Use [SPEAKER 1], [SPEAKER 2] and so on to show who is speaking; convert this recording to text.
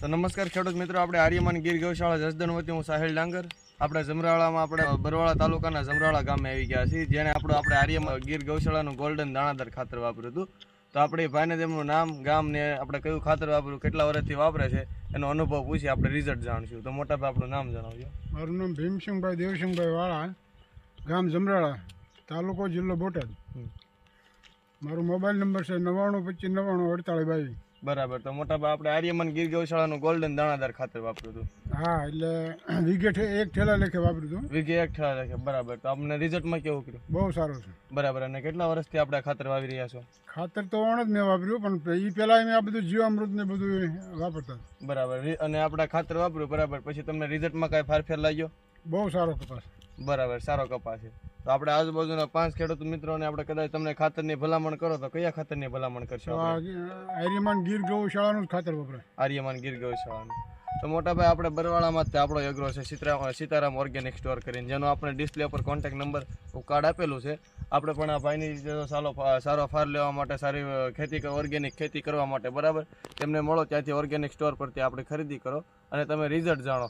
[SPEAKER 1] તો નમસ્કાર ખેડૂત મિત્રો આપણે આર્યમાન ગીર ગૌશાળા જસદન વતી હું સાહિલ ડાંગર. આપણે જમરાળામાં આપણે બરવાળા તાલુકાના જમરાળા ગામે આવી ગયા છીએ જેને આપણું આપણે આર્યમાન ગીર ગૌશાળાનું ગોલ્ડન દાણાદાર ખાતર વાપર્યું હતું. તો આપણે ભાઈને તેમનું નામ ગામ ને આપણે કયું ખાતર વાપર્યું કેટલા વર્ષથી વાપરે છે એનો અનુભવ પૂછી આપણે રિઝલ્ટ જાણશું. તો મોટા ભાઈ આપણું નામ જણાવજો.
[SPEAKER 2] મારું નામ ભીમસિંહભાઈ દેવસિંહભાઈ વાળા ગામ જમરાળા તાલુકો જિલ્લો બોટાદ. મારો મોબાઈલ નંબર છે નવ્વાણું પચીસ નવ્વાણું અડતાળીસ બાવીસ.
[SPEAKER 1] બરાબર. તો મોટા આપણે આર્યમન ગીર ગૌશાળાનું ગોલ્ડન દાણાદાર ખાતર વાપર્યું હતું.
[SPEAKER 2] હા એટલે ઠે- એક ઠેલા લેખે વાપર્યું હતું.
[SPEAKER 1] વીઘે એક ઠેલા લેખે બરાબર. તો આપણે રિઝલ્ટમાં કેવું કર્યું?
[SPEAKER 2] બહુ સારું છે.
[SPEAKER 1] બરાબર. અને કેટલા વર્ષથી આપણે ખાતર વાવી રહ્યા છો?
[SPEAKER 2] ખાતર તો ઓણ જ મેં વાપર્યું પણ એ પહેલાં મેં આ બધું જીવામૃત ને બધું વાપરતા
[SPEAKER 1] બરાબર. અને આપણે ખાતર વાપર્યું બરાબર. પછી તમને રિઝલ્ટમાં કાંઈ ફારફેર લાગ્યો?
[SPEAKER 2] બહુ સારો કપાસ.
[SPEAKER 1] બરાબર. સારો કપાસ છે. તો આપણે આજુબાજુના પાંચ ખેડૂત મિત્રોને આપણે કદાચ તમને ખાતરની ભલામણ કરો તો કયા ખાતરની ભલામણ કરશો
[SPEAKER 2] આર્યમાન ગીર ગૌશાળાનું જ ખાતર વપરાય.
[SPEAKER 1] આર્યમાન ગીર ગૌશાળાનું તો મોટાભાઈ આપણે બરવાળામાં જ આપણો એગ્રો છે સીતરા સીતારામ ઓર્ગેનિક સ્ટોર કરીને જેનો આપણે ડિસ્પ્લે પર કોન્ટેક્ટ નંબર કાર્ડ આપેલું છે. આપણે પણ આ ભાઈની સારો સારો ફાર લેવા માટે સારી ખેતી ઓર્ગેનિક ખેતી કરવા માટે બરાબર. તેમને મળો ત્યાંથી ઓર્ગેનિક સ્ટોર પરથી આપણે ખરીદી કરો અને તમે રિઝલ્ટ જાણો.